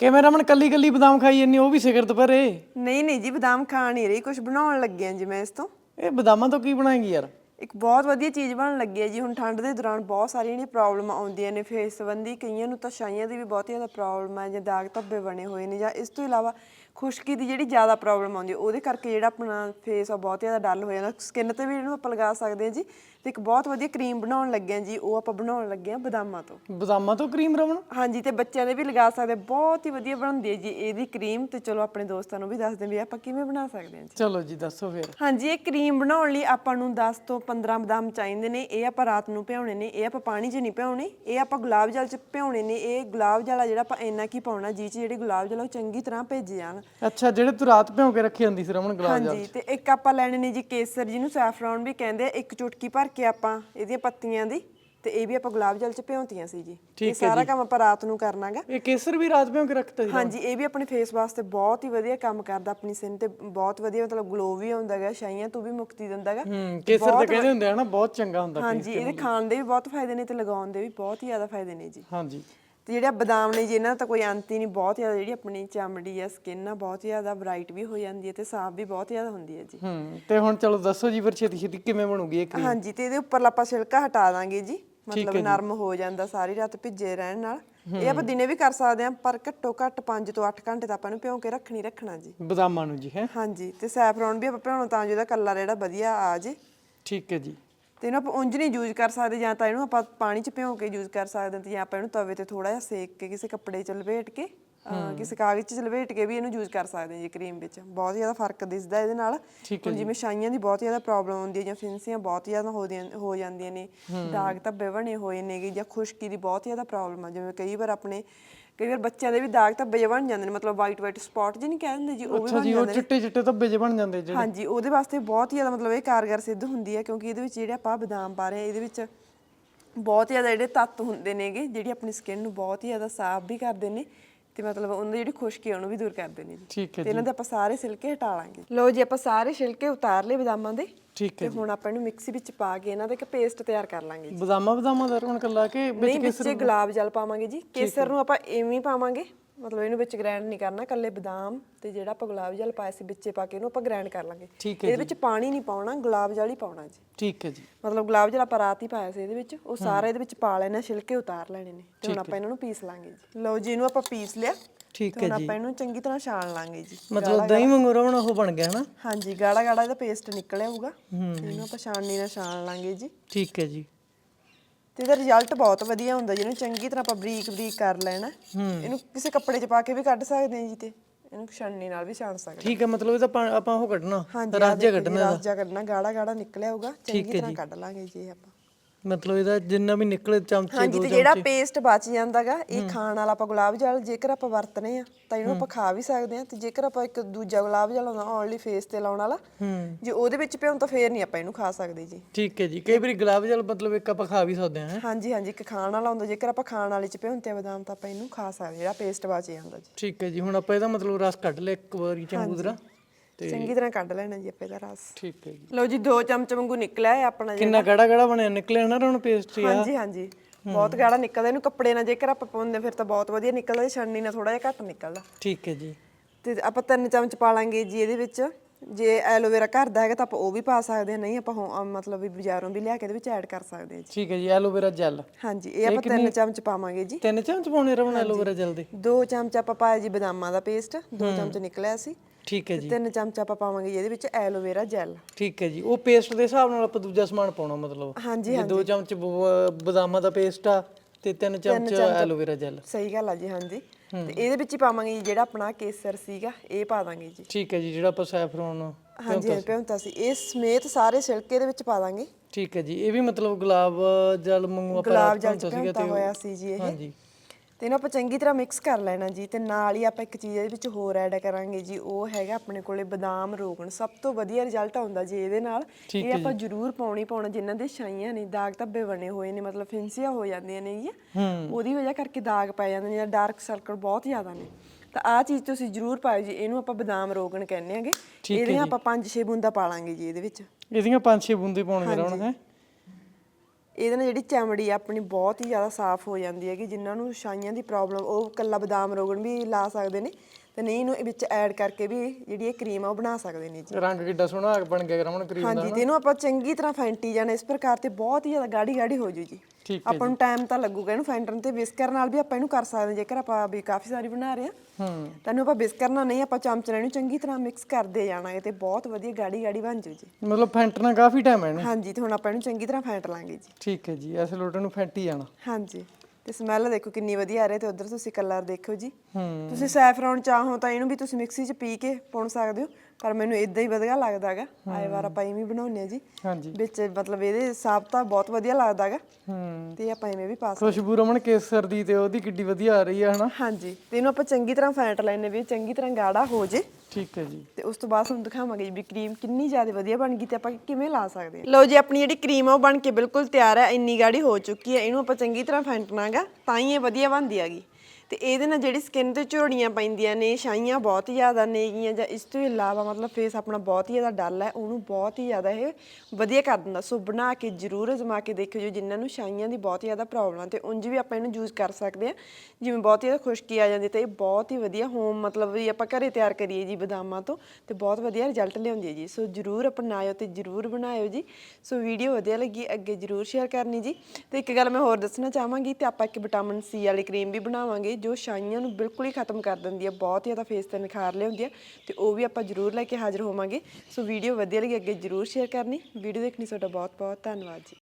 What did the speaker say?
ਕਿਵੇਂ ਰਮਨ ਕੱਲੀ ਕੱਲੀ ਬਦਾਮ ਖਾਈ ਜੰਨੀ ਉਹ ਵੀ ਸਿਖਰ ਦੁਪਹਿਰੇ? ਨਹੀਂ ਨਹੀਂ ਜੀ ਬਦਾਮ ਖਾ ਨਹੀਂ ਰਹੀ ਕੁਝ ਬਣਾਉਣ ਲੱਗੇ ਹਾਂ ਜੀ ਮੈਂ ਇਸ ਤੋਂ। ਇਹ ਬਦਾਮਾਂ ਤੋਂ ਕੀ ਬਣਾਏਗੀ ਯਾਰ? ਇੱਕ ਬਹੁਤ ਵਧੀਆ ਚੀਜ਼ ਬਣਨ ਲੱਗੀ ਹੈ ਜੀ ਹੁਣ ਠੰਡ ਦੇ ਦੌਰਾਨ ਬਹੁਤ ਸਾਰੀਆਂ ਜਿਹੜੀਆਂ ਪ੍ਰੋਬਲਮ ਆਉਂਦੀਆਂ ਨੇ ਫੇਸ ਸੰਬੰਧੀ ਕਈਆਂ ਨੂੰ ਤਾਂ ਛਾਈਆਂ ਦੀ ਵੀ ਬਹੁਤ ਜ਼ਿਆਦਾ ਪ੍ਰੋਬਲਮ ਹੈ ਜਾਂ ਦਾਗ ਧੱਬੇ ਬਣੇ ਹੋਏ ਨੇ ਜਾਂ ਇਸ ਤੋਂ ਇਲਾਵਾ ਖੁਸ਼ਕੀ ਦੀ ਜਿਹੜੀ ਜ਼ਿਆਦਾ ਪ੍ਰੋਬਲਮ ਆਉਂਦੀ ਹੈ ਉਹਦੇ ਕਰਕੇ ਜਿਹੜਾ ਆਪਣਾ ਫੇਸ ਆ ਬਹੁਤ ਜ਼ਿਆਦਾ ਡਲ ਹੋ ਜਾਂਦਾ ਸਕਿਨ ਤੇ ਵੀ ਇਹਨੂੰ ਆਪਾਂ ਲਗਾ ਸਕਦੇ ਹਾਂ ਜੀ। ਤੇ ਇੱਕ ਬਹੁਤ ਵਧੀਆ ਕਰੀਮ ਬਣਾਉਣ ਲੱਗੇ ਹਾਂ ਜੀ ਉਹ ਆਪਾਂ ਬਣਾਉਣ ਲੱਗੇ ਹਾਂ ਬਦਾਮਾਂ ਤੋਂ। ਬਦਾਮਾਂ ਤੋਂ ਕਰੀਮ ਰਮਨ ਹਾਂਜੀ ਤੇ ਬੱਚਿਆਂ ਦੇ ਵੀ ਲਗਾ ਸਕਦੇ। ਬਹੁਤ ਹੀ ਵਧੀਆ ਬਣਦੀ ਹੈ ਜੀ ਇਹਦੀ ਕਰੀਮ ਤੇ ਚਲੋ ਆਪਣੇ ਦੋਸਤਾਂ ਨੂੰ ਵੀ ਦੱਸਦੇ ਹਾਂ ਵੀ ਆਪਾਂ ਕਿਵੇਂ ਬਣਾ ਸਕਦੇ ਹਾਂ ਜੀ। ਚਲੋ ਜੀ ਦੱਸੋ ਫਿਰ। ਹਾਂਜੀ ਇਹ ਕਰੀਮ ਬਣਾਉਣ ਲਈ ਆਪਾਂ ਨੂੰ 10 ਤੋਂ 15 ਬਦਾਮ ਚਾਹੀਦੇ ਨੇ ਇਹ ਆਪਾਂ ਰਾਤ ਨੂੰ ਭਿਉਣੇ ਨੇ ਇਹ ਆਪਾਂ ਪਾਣੀ 'ਚ ਨਹੀਂ ਭਿਉਣੇ ਇਹ ਆਪਾਂ ਗੁਲਾਬ ਜਲ 'ਚ ਭਿਉਣੇ ਨੇ ਇਹ ਗੁਲਾਬ ਜਲ ਆ ਜਿਹੜਾ ਆਪਾਂ ਇੰਨਾ ਕੀ ਪਾਉਣਾ ਜੀ 'ਚ ਜਿਹੜੇ ਗੁਲਾਬ ਜਲ ਆ ਉਹ ਚੰਗੀ ਤਰ੍ਹਾਂ ਭੇਜੇ ਜਾਣ। ਅੱਛਾ ਜਿਹੜੇ ਤੂੰ ਰਾਤ ਭਿਉਂ ਕੇ ਰੱਖੀ ਹੁੰਦੀ ਸੀ ਰਮਨ ਗੁਲਾਬ ਜਲ ਹਾਂਜੀ ਤੇ ਇੱਕ ਆਪਾਂ ਲੈਣੇ ਨੇ ਜੀ ਕੇਸਰ ਜਿਹਨੂੰ ਸੈਫਰੋਨ ਵੀ ਕਹਿੰਦੇ ਆ ਇੱਕ ਚੁਟਕੀ ਭਰ ਕੇ ਆਪਾਂ ਇਹਦੀਆਂ ਪੱਤੀਆਂ ਦੀ ਤੇ ਇਹ ਵੀ ਆਪਾਂ ਗੁਲਾਬ ਜਲ 'ਚ ਭਿਉਂਤੀਆਂ ਸੀ ਜੀ। ਇਹ ਸਾਰਾ ਕੰਮ ਆਪਾਂ ਰਾਤ ਨੂੰ ਕਰਨਾਗਾ। ਇਹ ਕੇਸਰ ਵੀ ਰਾਤ ਭਿਉਂ ਕੇ ਰੱਖਤਾ ਸੀ ਹਾਂਜੀ ਇਹ ਵੀ ਆਪਣੇ ਫੇਸ ਵਾਸਤੇ ਬਹੁਤ ਹੀ ਵਧੀਆ ਕੰਮ ਕਰਦਾ ਆਪਣੀ ਸਕਿਨ ਤੇ ਬਹੁਤ ਵਧੀਆ ਮਤਲਬ ਗਲੋ ਵੀ ਆਉਂਦਾ ਹੈਗਾ ਛਾਈਆਂ ਤੋਂ ਵੀ ਮੁਕਤੀ ਦਿੰਦਾ ਹੈਗਾ ਹੂੰ ਕੇਸਰ ਤਾਂ ਕਹਿੰਦੇ ਹੁੰਦੇ ਆ ਨਾ ਬਹੁਤ ਚੰਗਾ ਹੁੰਦਾ ਹਾਂਜੀ ਇਹਦੇ ਖਾਣ ਦੇ ਵੀ ਬਹੁਤ ਫਾਇਦੇ ਨੇ ਤੇ ਲਗਾਉਣ ਦੇ ਵੀ ਬਹੁਤ ਹੀ ਜ਼ਿਆਦਾ ਫਾਇਦੇ ਨੇ ਜੀ। ਹਾਂਜੀ। ਤੇ ਜਿਹੜੇ ਬਦਾਮ ਨੇ ਜੀ ਇਹਨਾਂ ਦਾ ਤਾਂ ਕੋਈ ਅੰਤ ਹੀ ਨਹੀਂ ਬਹੁਤ ਜ਼ਿਆਦਾ ਜਿਹੜੀ ਆਪਣੀ ਚਮੜੀ ਆ ਸਕਿਨ ਆ ਬਹੁਤ ਜ਼ਿਆਦਾ ਬ੍ਰਾਈਟ ਵੀ ਹੋ ਜਾਂਦੀ ਹੈ ਤੇ ਸਾਫ਼ ਵੀ ਬਹੁਤ ਜ਼ਿਆਦਾ ਹੁੰਦੀ ਹੈ ਜੀ। ਹੂੰ ਤੇ ਹੁਣ ਚਲੋ ਦੱਸੋ ਜੀ ਫਿਰ ਛੇਤੀ ਛੇਤੀ ਕਿਵੇਂ ਬਣੂਗੀ ਇਹ ਕਰੀਮ ਹਾਂਜੀ ਤੇ ਇਹਦੇ ਉੱਪਰਲਾ ਆਪਾਂ ਛਿਲਕਾ ਹਟਾ ਦਾਂਗੇ ਜੀ ਮਤਲਬ ਨਰਮ ਹੋ ਜਾਂਦਾ ਸਾਰੀ ਰਾਤ ਭਿੱਜੇ ਰਹਿਣ ਨਾਲ। ਇਹ ਆਪਾਂ ਦਿਨੇ ਵੀ ਕਰ ਸਕਦੇ ਹਾਂ ਪਰ ਘੱਟੋ ਘੱਟ 5 ਤੋਂ 8 ਘੰਟੇ ਤਾਂ ਆਪਾਂ ਨੂੰ ਭਿਉਂ ਕੇ ਰੱਖਣੀ ਰੱਖਣਾ ਜੀ। ਬਦਾਮਾਂ ਨੂੰ ਜੀ ਹੈ? ਹਾਂਜੀ ਤੇ ਸੈਫਰੋਨ ਵੀ ਆਪਾਂ ਭਿਉਣਾ ਤਾਂ ਜੋ ਇਹਦਾ ਕਲਰ ਜਿਹੜਾ ਵਧੀਆ ਆ ਜੇ। ਠੀਕ ਹੈ ਜੀ। ਤੇ ਇਹਨੂੰ ਆਪਾਂ ਉਂਝ ਨਹੀਂ ਯੂਜ਼ ਕਰ ਸਕਦੇ ਜਾਂ ਤਾਂ ਇਹਨੂੰ ਆਪਾਂ ਪਾਣੀ 'ਚ ਭਿਉਂ ਕੇ ਯੂਜ਼ ਕਰ ਸਕਦੇ ਹਾਂ ਤੇ ਜਾਂ ਆਪਾਂ ਇਹਨੂੰ ਤਵੇ ਤੇ ਥੋੜਾ ਜਿਹਾ ਸੇਕ ਕੇ ਕਿਸੇ ਕੱਪੜੇ 'ਚ ਲਪੇਟ ਕੇ ਕਿਸੇ ਕਾਗਜ਼ 'ਚ ਲਪੇਟ ਕੇ ਵੀ ਇਹਨੂੰ ਯੂਜ਼ ਕਰ ਸਕਦੇ ਹਾਂ ਜੀ ਕਰੀਮ ਵਿੱਚ। ਬਹੁਤ ਜ਼ਿਆਦਾ ਫ਼ਰਕ ਦਿਸਦਾ ਇਹਦੇ ਨਾਲ। ਹੁਣ ਜਿਵੇਂ ਛਾਈਆਂ ਦੀ ਬਹੁਤ ਜ਼ਿਆਦਾ ਪ੍ਰੋਬਲਮ ਆਉਂਦੀ ਹੈ ਜਾਂ ਫਿੰਸੀਆਂ ਬਹੁਤ ਜ਼ਿਆਦਾ ਹੋ ਜਾਂਦੀਆਂ ਨੇ ਦਾਗ ਧੱਬੇ ਬਣੇ ਹੋਏ ਨੇਗੇ ਜਾਂ ਖੁਸ਼ਕੀ ਦੀ ਬਹੁਤ ਜ਼ਿਆਦਾ ਪ੍ਰੋਬਲਮ ਆ। ਜਿਵੇਂ ਕਈ ਵਾਰ ਆਪਣੇ ਕਈ ਵਾਰ ਬੱਚਿਆਂ ਦੇ ਵੀ ਦਾਗ ਧੱਬੇ ਜਿਹੇ ਬਣ ਜਾਂਦੇ ਨੇ ਮਤਲਬ ਵਾਈਟ ਵਾਈਟ ਸਪੌਟ ਜਿਹੇ ਨਹੀਂ ਕਹਿ ਦਿੰਦੇ ਜੀ ਉਹ ਵੀ ਅੱਛਾ ਬਣ ਜੀ ਉਹ ਜਾਂਦੇ ਨੇ। ਚਿੱਟੇ ਚਿੱਟੇ ਧੱਬੇ ਜਿਹੇ ਬਣ ਜਾਂਦੇ ਜਿਹੜੇ। ਹਾਂਜੀ ਉਹਦੇ ਵਾਸਤੇ ਬਹੁਤ ਹੀ ਜ਼ਿਆਦਾ ਮਤਲਬ ਇਹ ਕਾਰਗਰ ਸਿੱਧ ਹੁੰਦੀ ਹੈ ਕਿਉਂਕਿ ਇਹਦੇ ਵਿੱਚ ਜਿਹੜੇ ਆਪਾਂ ਬਦਾਮ ਪਾ ਰਹੇ ਹਾਂ ਇਹਦੇ ਵਿੱਚ ਬਹੁਤ ਜ਼ਿਆਦਾ ਜਿਹੜੇ ਤੱਤ ਹੁੰਦੇ ਨੇਗੇ ਜਿਹੜੀ ਆਪਣੀ ਸਕਿਨ ਨੂੰ ਬਹੁਤ ਹੀ ਜ਼ਿਆਦਾ ਸਾਫ਼ ਵੀ ਕਰਦੇ ਨੇ। ਤੇ ਮਤਲਬ ਉਹਨਾਂ ਦੀ ਜਿਹੜੀ ਖੁਸ਼ਕੀ ਆ ਉਹਨੂੰ ਵੀ ਦੂਰ ਕਰਦੇ ਨੇ ਜੀ ਠੀਕ ਹੈ ਤੇ ਇਹਨਾਂ ਦੇ ਆਪਾਂ ਸਾਰੇ ਛਿਲਕੇ ਹਟਾ ਲਾਂਗੇ। ਲਓ ਜੀ ਆਪਾਂ ਸਾਰੇ ਛਿਲਕੇ ਉਤਾਰ ਲਏ ਬਦਾਮਾਂ ਦੇ। ਠੀਕ ਤੇ ਹੁਣ ਆਪਾਂ ਇਹਨੂੰ ਮਿਕਸੀ ਵਿੱਚ ਪਾ ਕੇ ਇਹਨਾਂ ਦਾ ਇੱਕ ਪੇਸਟ ਤਿਆਰ ਕਰ ਲਾਂਗੇ ਜੀ। ਬਦਾਮਾਂ ਬਦਾਮਾਂ ਦਾ ਰਮਨ ਕੱਲਾ ਕੇ ਵਿੱਚ ਨਹੀਂ ਵਿੱਚ ਗੁਲਾਬ ਜਲ ਪਾਵਾਂਗੇ ਜੀ। ਕੇਸਰ ਨੂੰ ਆਪਾਂ ਐਵੇਂ ਹੀ ਪਾਵਾਂਗੇ। ਮਤਲਬ ਇਹਨੂੰ ਵਿੱਚ ਗ੍ਰਾਈਂਡ ਨਹੀਂ ਕਰਨਾ ਕੱਲੇ ਬਦਾਮ ਤੇ ਜਿਹੜਾ ਆਪਾਂ ਗੁਲਾਬ ਜਲ ਪਾਇਆ ਸੀ ਵਿੱਚੇ ਪਾ ਕੇ ਇਹਨੂੰ ਆਪਾਂ ਗ੍ਰਾਈਂਡ ਕਰ ਲਾਂਗੇ। ਠੀਕ ਹੈ ਇਹਦੇ ਵਿੱਚ ਪਾਣੀ ਨਹੀਂ ਪਾਉਣਾ ਗੁਲਾਬ ਜਲ ਹੀ ਪਾਉਣਾ ਜੀ। ਠੀਕ ਹੈ ਜੀ। ਮਤਲਬ ਗੁਲਾਬ ਜਲ ਆਪਾਂ ਰਾਤ ਹੀ ਪਾਇਆ ਸੀ ਇਹਦੇ ਵਿੱਚ ਉਹ ਸਾਰਾ ਇਹਦੇ ਵਿੱਚ ਪਾ ਲੈਣਾ ਛਿਲਕੇ ਉਤਾਰ ਲੈਣੇ ਨੇ ਤੇ ਹੁਣ ਆਪਾਂ ਇਹਨਾਂ ਨੂੰ ਪੀਸ ਲਾਂਗੇ ਜੀ। ਲਓ ਜੀ ਇਹਨੂੰ ਆਪਾਂ ਪੀਸ ਲਿਆ ਠੀਕ ਤੇ ਹੁਣ ਆਪਾਂ ਇਹਨੂੰ ਚੰਗੀ ਤਰ੍ਹਾਂ ਛਾਣ ਲਾਂਗੇ ਜੀ। ਮਤਲਬ ਦਹੀਂ ਵਾਂਗੂ ਰਮਨ ਉਹ ਬਣ ਗਿਆ ਹਨਾ? ਹਾਂਜੀ ਗਾੜਾ ਗਾੜਾ ਇਹਦਾ ਪੇਸਟ ਨਿਕਲ ਆਊਗਾ ਇਹਨੂੰ ਆਪਾਂ ਛਾਣਨੀ ਨਾਲ ਛਾਣ ਲਾਂਗੇ ਜੀ। ਠੀਕ ਹੈ ਜੀ। ਤੇ ਇਹਦਾ ਰਿਜ਼ਲਟ ਬਹੁਤ ਵਧੀਆ ਹੁੰਦਾ ਜਿਹਨੂੰ ਚੰਗੀ ਤਰ੍ਹਾਂ ਆਪਾਂ ਬਰੀਕ ਬਰੀਕ ਕਰ ਲੈਣਾ। ਇਹਨੂੰ ਕਿਸੇ ਕੱਪੜੇ 'ਚ ਪਾ ਕੇ ਵੀ ਕੱਢ ਸਕਦੇ ਹਾਂ ਜੀ ਤੇ ਇਹਨੂੰ ਛਾਣਨੀ ਨਾਲ ਵੀ ਛਾਣ ਸਕਦੇ ਠੀਕ ਹੈ ਮਤਲਬ ਇਹਦਾ ਆਪਾਂ ਉਹ ਕੱਢਣਾ ਹਾਂਜੀ ਜਿਹਾ ਕੱਢਣਾ ਜਿਹਾ ਕੱਢਣਾ ਗਾੜਾ ਗਾੜਾ ਨਿਕਲਿਆ ਹੋਊਗਾ ਚੰਗੀ ਤਰ੍ਹਾਂ ਕੱਢ ਲਾਂਗੇ ਜੀ ਆਪਾਂ। ਮਤਲਬ ਇਹਦਾ ਜਿੰਨਾ ਵੀ ਨਿਕਲੇ ਚਮਚੇ ਹਾਂਜੀ ਤੇ ਜਿਹੜਾ ਪੇਸਟ ਬਚ ਜਾਂਦਾਗਾ ਇਹ ਖਾਣ ਵਾਲਾ ਆਪਾਂ ਗੁਲਾਬ ਜਲ ਜੇਕਰ ਆਪਾਂ ਵਰਤਨੇ ਆ ਤਾਂ ਇਹਨੂੰ ਆਪਾਂ ਖਾ ਵੀ ਸਕਦੇ ਆ ਤੇ ਜੇਕਰ ਆਪਾਂ ਇੱਕ ਦੂਜਾ ਗੁਲਾਬ ਜਲ ਆਉਂਦਾ ਓਨਲੀ ਫੇਸ ਤੇ ਲਾਉਣ ਵਾਲਾ ਜੇ ਉਹਦੇ ਵਿੱਚ ਪਿਉਂ ਤਾਂ ਫੇਰ ਨਹੀਂ ਆਪਾਂ ਇਹਨੂੰ ਖਾ ਸਕਦੇ ਜੀ। ਠੀਕ ਹੈ ਜੀ ਕਈ ਵਾਰੀ ਗੁਲਾਬ ਜਲ ਮਤਲਬ ਇੱਕ ਆਪਾਂ ਖਾ ਵੀ ਸਕਦੇ ਹੈਂ? ਹਾਂਜੀ ਹਾਂਜੀ ਇੱਕ ਖਾਣ ਵਾਲਾ ਹੁੰਦਾ ਜੇਕਰ ਆਪਾਂ ਖਾਣ ਵਾਲੇ ਚ ਪਿਉਂਤੇ ਬਦਾਮ ਤਾਂ ਆਪਾਂ ਇਹਨੂੰ ਖਾ ਸਕਦੇ ਜਿਹੜਾ ਪੇਸਟ ਬਚ ਜਾਂਦਾ ਜੀ। ਠੀਕ ਹੈ ਜੀ ਹੁਣ ਆਪਾਂ ਇਹਦਾ ਮਤਲਬ ਰਸ ਕੱਢ ਲਿਆ ਇੱਕ ਵਾਰੀ ਚੰਗੀ ਤਰ੍ਹਾਂ। ਚੰਗੀ ਤਰ੍ਹਾਂ ਕੱਢ ਲੈਣਾ ਜੀ ਆਪਾਂ ਇਹਦਾ ਰਸ। ਠੀਕ ਹੈ ਜੀ। ਲਓ ਜੀ ਦੋ ਚਮਚ ਵਾਂਗੂ ਨਿਕਲਿਆ ਹੈ ਆਪਣਾ ਜੀ ਕਿੰਨਾ ਗਾੜਾ ਗਾੜਾ ਬਣਿਆ? ਨਿਕਲਿਆ ਨਾ ਰਮਨ ਪੇਸਟ ਹੀ ਆ ਹਾਂਜੀ ਹਾਂਜੀ। ਬਹੁਤ ਗਾੜਾ ਨਿਕਲਦਾ। ਇਹਨੂੰ ਕੱਪੜੇ ਨਾਲ ਜੇਕਰ ਆਪਾਂ ਪਾਉਂਦੇ ਫਿਰ ਤਾਂ ਬਹੁਤ ਵਧੀਆ ਨਿਕਲਦਾ ਜੀ। ਛਣਨੀ ਨਾਲ ਥੋੜਾ ਜਿਹਾ ਘੱਟ ਨਿਕਲਦਾ। ਠੀਕ ਹੈ ਜੀ। ਤੇ ਆਪਾਂ ਤਿੰਨ ਚਮਚ ਪਾ ਲਾਂਗੇ ਜੀ ਇਹਦੇ ਵਿੱਚ। ਜੇ ਐਲੋਵੇਰਾ ਘਰ ਦਾ ਹੈਗਾ ਤਾਂ ਆਪਾਂ ਉਹ ਵੀ ਪਾ ਸਕਦੇ ਹਾਂ। ਨਹੀਂ ਆਪਾਂ ਹੋ- ਅਮ ਮਤਲਬ ਵੀ ਬਾਜ਼ਾਰੋਂ ਵੀ ਲਿਆ ਕੇ ਇਹਦੇ ਵਿੱਚ ਐਡ ਕਰ ਸਕਦੇ ਹਾਂ ਜੀ। ਠੀਕ ਹੈ ਜੀ ਐਲੋਵੇਰਾ ਜੈਲ। ਹਾਂਜੀ ਇਹ ਆਪਾਂ ਤਿੰਨ ਚਮਚ ਪਾਵਾਂਗੇ ਜੀ। ਤਿੰਨ ਚਮਚ ਪਾਉਣੇ ਰਮਨ ਐਲੋਵੇਰਾ ਜੈਲ ਦੇ? ਦੋ ਚਮਚ ਆਪਾਂ ਪਾਇਆ ਜੀ ਬਦਾਮਾਂ ਦਾ ਪੇਸਟ। ਦੋ ਚਮਚ ਨਿਕਲਿਆ ਸੀ। ਠੀਕ ਹੈ ਜੀ। ਤਿੰਨ ਚਮਚ ਆਪਾਂ ਪਾਵਾਂਗੇ ਜੀ ਇਹਦੇ ਵਿੱਚ ਐਲੋਵੇਰਾ ਜੈਲ। ਠੀਕ ਹੈ ਜੀ। ਉਹ ਪੇਸਟ ਦੇ ਹਿਸਾਬ ਨਾਲ ਆਪਾਂ ਦੂਜਾ ਸਮਾਨ ਪਾਉਣਾ ਮਤਲਬ। ਹਾਂਜੀ ਜੇ ਦੋ ਚਮਚ ਬ- ਬਦਾਮਾਂ ਦਾ ਪੇਸਟ ਆ ਤੇ ਤਿੰਨ ਚਮਚ ਐਲੋਵੇਰਾ ਜੈਲ। ਸਹੀ ਗੱਲ ਆ ਜੀ ਹਾਂਜੀ। ਤੇ ਇਹਦੇ ਵਿੱਚ ਹੀ ਪਾਵਾਂਗੇ ਜੀ ਜਿਹੜਾ ਆਪਣਾ ਕੇਸਰ ਸੀਗਾ ਇਹ ਪਾ ਦਾਂਗੇ ਜੀ। ਠੀਕ ਹੈ ਜੀ ਜਿਹੜਾ ਆਪਾਂ ਸੈਫਰੋਨ ਹਾਂਜੀ ਹਾਂਜੀ ਪਿਉਂਤਾ ਸੀ। ਇਹ ਸਮੇਤ ਸਾਰੇ ਛਿਲਕੇ ਦੇ ਵਿੱਚ ਪਾ ਦਾਂਗੇ। ਠੀਕ ਹੈ ਜੀ ਇਹ ਵੀ ਮਤਲਬ ਗੁਲਾਬ ਜਲ ਵਾਂਗੂ ਆਪਾਂ ਗੁਲਾਬ ਜਲ ਭੁੰਨਤਾ ਸੀਗਾ ਪਿਉਂਤਾ ਹੋਇਆ ਸੀ ਜੀ ਇਹ। ਹਾਂਜੀ। ਤੇ ਇਹਨੂੰ ਆਪਾਂ ਚੰਗੀ ਤਰ੍ਹਾਂ ਮਿਕਸ ਕਰ ਲੈਣਾ ਜੀ ਤੇ ਨਾਲ ਹੀ ਆਪਾਂ ਇੱਕ ਚੀਜ਼ ਇਹਦੇ ਵਿੱਚ ਹੋਰ ਐਡ ਕਰਾਂਗੇ ਜੀ ਉਹ ਹੈਗਾ ਆਪਣੇ ਕੋਲੇ ਬਦਾਮ ਰੋਗਣ। ਸਭ ਤੋਂ ਵਧੀਆ ਰਿਜ਼ਲਟ ਆਉਂਦਾ ਜੀ ਇਹਦੇ ਨਾਲ। ਇਹ ਆਪਾਂ ਜ਼ਰੂਰ ਪਾਉਣੀ ਪਾਉਣਾ ਜਿਨ੍ਹਾਂ ਦੇ ਛਾਈਆਂ ਨੇ ਦਾਗ ਧੱਬੇ ਬਣੇ ਹੋਏ ਨੇ ਮਤਲਬ ਫਿੰਸੀਆਂ ਹੋ ਜਾਂਦੀਆਂ ਨੇ ਜੀ ਉਹਦੀ ਵਜ੍ਹਾ ਕਰਕੇ ਦਾਗ ਪੈ ਜਾਂਦੇ ਨੇ ਜਾਂ ਡਾਰਕ ਸਰਕਲ ਬਹੁਤ ਜ਼ਿਆਦਾ ਨੇ। ਤਾਂ ਆਹ ਚੀਜ਼ ਤੁਸੀਂ ਜ਼ਰੂਰ ਪਾਇਓ ਜੀ ਇਹਨੂੰ ਆਪਾਂ ਬਦਾਮ ਰੋਗਣ ਕਹਿੰਦੇ ਆਂਗੇ ਇਹਦੀਆਂ ਆਪਾਂ 5-6 ਬੂੰਦਾਂ ਪਾ ਲਾਂਗੇ ਜੀ ਇਹਦੇ ਵਿੱਚ। ਇਹਦੀਆਂ ਪੰਜ ਛੇ ਬੂੰਦੇ ਪਾਉਣੀਆਂ ਰਹਿਣ ਹੈ? ਇਹਦੇ ਨਾਲ ਜਿਹੜੀ ਚਮੜੀ ਆ, ਆਪਣੀ ਬਹੁਤ ਹੀ ਜ਼ਿਆਦਾ ਸਾਫ਼ ਹੋ ਜਾਂਦੀ ਹੈਗੀ, ਜਿਨ੍ਹਾਂ ਨੂੰ ਛਾਈਆਂ ਦੀ ਪ੍ਰੋਬਲਮ ਉਹ ਕੱਲਾ ਬਦਾਮ ਰੋਗਣ ਵੀ ਲਾ ਸਕਦੇ ਨੇ। ਤੇ ਨਹੀਂ ਇਹਨੂੰ ਇਹ ਵਿੱਚ ਐਡ ਕਰਕੇ ਵੀ ਜਿਹੜੀ ਇਹ ਕਰੀਮ ਆ ਉਹ ਬਣਾ ਸਕਦੇ ਨੇ ਜੀ। ਰੰਗ ਕਿੱਡਾ ਸੋਹਣਾ ਬਣ ਗਿਆ ਰਮਨ ਕਰੀਮ ਦਾ ਹਾਂਜੀ ਤੇ ਇਹਨੂੰ ਆਪਾਂ ਚੰਗੀ ਤਰ੍ਹਾਂ ਫੈਂਟੀ ਜਾਣਾ ਇਸ ਪ੍ਰਕਾਰ ਤੇ ਬਹੁਤ ਹੀ ਜ਼ਿਆਦਾ ਗਾੜੀ ਗਾੜੀ ਹੋ ਜੂ ਜੀ। ਠੀਕ ਆਪਾਂ ਨੂੰ ਟਾਈਮ ਤਾਂ ਲੱਗੂਗਾ ਇਹਨੂੰ ਫੈਂਟਣ ਤੇ। ਵਿਸਕਰ ਨਾਲ ਵੀ ਆਪਾਂ ਇਹਨੂੰ ਕਰ ਸਕਦੇ ਹਾਂ ਜੇਕਰ ਆਪਾਂ ਵੀ ਕਾਫੀ ਸਾਰੀ ਬਣਾ ਰਹੇ ਹਾਂ। ਹੂੰ। ਤੈਨੂੰ ਆਪਾਂ ਵਿਸਕਰ ਨਾਲ ਨਹੀਂ ਆਪਾਂ ਚਮਚ ਨਾਲ ਇਹਨੂੰ ਚੰਗੀ ਤਰ੍ਹਾਂ ਮਿਕਸ ਕਰਦੇ ਜਾਣਾ ਹੈ ਤੇ ਬਹੁਤ ਵਧੀਆ ਗਾੜੀ ਗਾੜੀ ਬਣ ਜੂ ਜੀ। ਮਤਲਬ ਫੈਂਟਣਾ ਕਾਫੀ ਟਾਈਮ ਹੈ ਇਹਨੂੰ। ਹਾਂਜੀ ਤੇ ਹੁਣ ਆਪਾਂ ਇਹਨੂੰ ਚੰਗੀ ਤਰ੍ਹਾਂ ਫੈਂਟ ਲਾਂਗੇ ਜੀ। ਠੀਕ ਹੈ ਜੀ ਐਸੇ ਲੋਟੇ ਨੂੰ ਫੈਂਟੀ ਜਾਣਾ। ਹਾਂਜੀ। ਤੇ ਸਮੈਲ ਦੇਖੋ ਕਿੰਨੀ ਵਧੀਆ ਆ ਰਹੀ ਤੇ ਉਧਰ ਤੁਸੀਂ ਕਲਰ ਦੇਖੋ ਜੀ। ਤੁਸੀਂ ਸੈਫਰੌਨ ਚਾਹੋ ਤਾਂ ਇਹਨੂੰ ਵੀ ਤੁਸੀਂ ਮਿਕਸੀ 'ਚ ਪੀ ਕੇ ਪਾਉਣ ਸਕਦੇ ਹੋ। ਪਰ ਮੈਨੂੰ ਇਦਾਂ ਹੀ ਵਧੀਆ ਲੱਗਦਾ ਹੈਗਾ। ਆਏ ਵਾਰ ਆਪਾਂ ਇਵੇਂ ਬਣਾਉਂਦੇ ਆ ਜੀ। ਹਾਂਜੀ। ਵਿੱਚ ਮਤਲਬ ਇਹਦੇ ਸਾਬਤਾ ਬਹੁਤ ਵਧੀਆ ਲੱਗਦਾ ਹੈਗਾ। ਹੂੰ। ਤੇ ਆਪਾਂ ਇਵੇਂ ਵੀ ਪਾ ਸਕਦੇ ਖੁਸ਼ਬੂ ਰਮਨ ਕੇਸਰ ਦੀ ਤੇ ਉਹਦੀ ਕਿੱਡੀ ਵਧੀਆ ਆ ਰਹੀ ਹੈ ਹਨਾ? ਹਾਂਜੀ। ਤੇ ਇਹਨੂੰ ਆਪਾਂ ਚੰਗੀ ਤਰ੍ਹਾਂ ਫੈਂਟ ਲੈਣੇ ਵੀ ਚੰਗੀ ਤਰ੍ਹਾਂ ਗਾੜਾ ਹੋ ਜੇ। ਠੀਕ ਹੈ ਜੀ। ਤੇ ਉਸ ਤੋਂ ਬਾਅਦ ਤੁਹਾਨੂੰ ਦਿਖਾਵਾਂਗੇ ਜੀ ਵੀ ਕਰੀਮ ਕਿੰਨੀ ਜ਼ਿਆਦਾ ਵਧੀਆ ਬਣ ਗਈ ਤੇ ਆਪਾਂ ਕਿਵੇਂ ਲਾ ਸਕਦੇ ਹਾਂ। ਲਓ ਜੀ ਆਪਣੀ ਜਿਹੜੀ ਕਰੀਮ ਆ ਉਹ ਬਣ ਕੇ ਬਿਲਕੁਲ ਤਿਆਰ ਹੈ। ਇੰਨੀ ਗਾੜੀ ਹੋ ਚੁੱਕੀ ਹੈ। ਇਹਨੂੰ ਆਪਾਂ ਚੰਗੀ ਤਰ੍ਹਾਂ ਫੈਂਟਣਾਗਾ ਤਾਂ ਹੀ ਇਹ ਵਧੀਆ ਬਣਦੀ ਹੈਗੀ। ਤੇ ਇਹਦੇ ਨਾਲ ਜਿਹੜੀ ਸਕਿਨ ਤੇ ਝੋੜੀਆਂ ਪੈਂਦੀਆਂ ਨੇ, ਛਾਈਆਂ ਬਹੁਤ ਹੀ ਜ਼ਿਆਦਾ ਨੇਗੀਆਂ ਜਾਂ ਇਸ ਤੋਂ ਇਲਾਵਾ ਮਤਲਬ ਫੇਸ ਆਪਣਾ ਬਹੁਤ ਹੀ ਜ਼ਿਆਦਾ ਡਲ ਹੈ, ਉਹਨੂੰ ਬਹੁਤ ਹੀ ਜ਼ਿਆਦਾ ਇਹ ਵਧੀਆ ਕਰ ਦਿੰਦਾ। ਸੋ ਬਣਾ ਕੇ ਜ਼ਰੂਰ ਅਜ਼ਮਾ ਕੇ ਦੇਖਿਓ ਜੀ ਜਿਨ੍ਹਾਂ ਨੂੰ ਛਾਈਆਂ ਦੀ ਬਹੁਤ ਹੀ ਜ਼ਿਆਦਾ ਪ੍ਰੋਬਲਮ ਹੈ ਤੇ ਉਂਝ ਵੀ ਆਪਾਂ ਇਹਨੂੰ ਯੂਜ਼ ਕਰ ਸਕਦੇ ਹਾਂ। ਜਿਵੇਂ ਬਹੁਤ ਹੀ ਜ਼ਿਆਦਾ ਖੁਸ਼ਕੀ ਆ ਜਾਂਦੀ ਤੇ ਇਹ ਬਹੁਤ ਹੀ ਵਧੀਆ ਹੋਮ ਮਤਲਬ ਵੀ ਆਪਾਂ ਘਰੇ ਤਿਆਰ ਕਰੀਏ ਜੀ ਬਦਾਮਾਂ ਤੋਂ ਤੇ ਬਹੁਤ ਵਧੀਆ ਰਿਜ਼ਲਟ ਲਿਆਉਂਦੀ ਹੈ ਜੀ। ਸੋ ਜ਼ਰੂਰ ਅਪਣਾਇਓ ਤੇ ਜ਼ਰੂਰ ਬਣਾਇਓ ਜੀ। ਸੋ ਵੀਡੀਓ ਵਧੀਆ ਲੱਗੀ, ਅੱਗੇ ਜ਼ਰੂਰ ਸ਼ੇਅਰ ਕਰਨੀ ਜੀ। ਤੇ ਇੱਕ ਗੱਲ ਮੈਂ ਹੋਰ ਦੱਸਣਾ ਚਾਹਾਂਗੀ ਤੇ ਆਪਾਂ ਇੱਕ ਵਿਟਾਮਿਨ ਸੀ ਵਾਲੀ ਕਰੀਮ ਵੀ ਬਣਾਵਾਂਗੇ ਜੋ ਛਾਈਆਂ ਨੂੰ ਬਿਲਕੁਲ ਹੀ ਖਤਮ ਕਰ ਦਿੰਦੀ ਹੈ ਬਹੁਤ ਹੀ ਜ਼ਿਆਦਾ ਫੇਸ ਤੇ ਨਿਖਾਰ ਲਿਆਉਂਦੀ ਹੈ ਤੇ ਉਹ ਵੀ ਆਪਾਂ ਜ਼ਰੂਰ ਲੈ ਕੇ ਹਾਜ਼ਰ ਹੋਵਾਂਗੇ। ਸੋ ਵੀਡੀਓ ਵਧੀਆ ਲੱਗੀ ਅੱਗੇ ਜ਼ਰੂਰ ਸ਼ੇਅਰ ਕਰਨੀ। ਵੀਡੀਓ ਦੇਖਣੀ ਤੁਹਾਡਾ ਬਹੁਤ ਬਹੁਤ ਧੰਨਵਾਦ ਜੀ।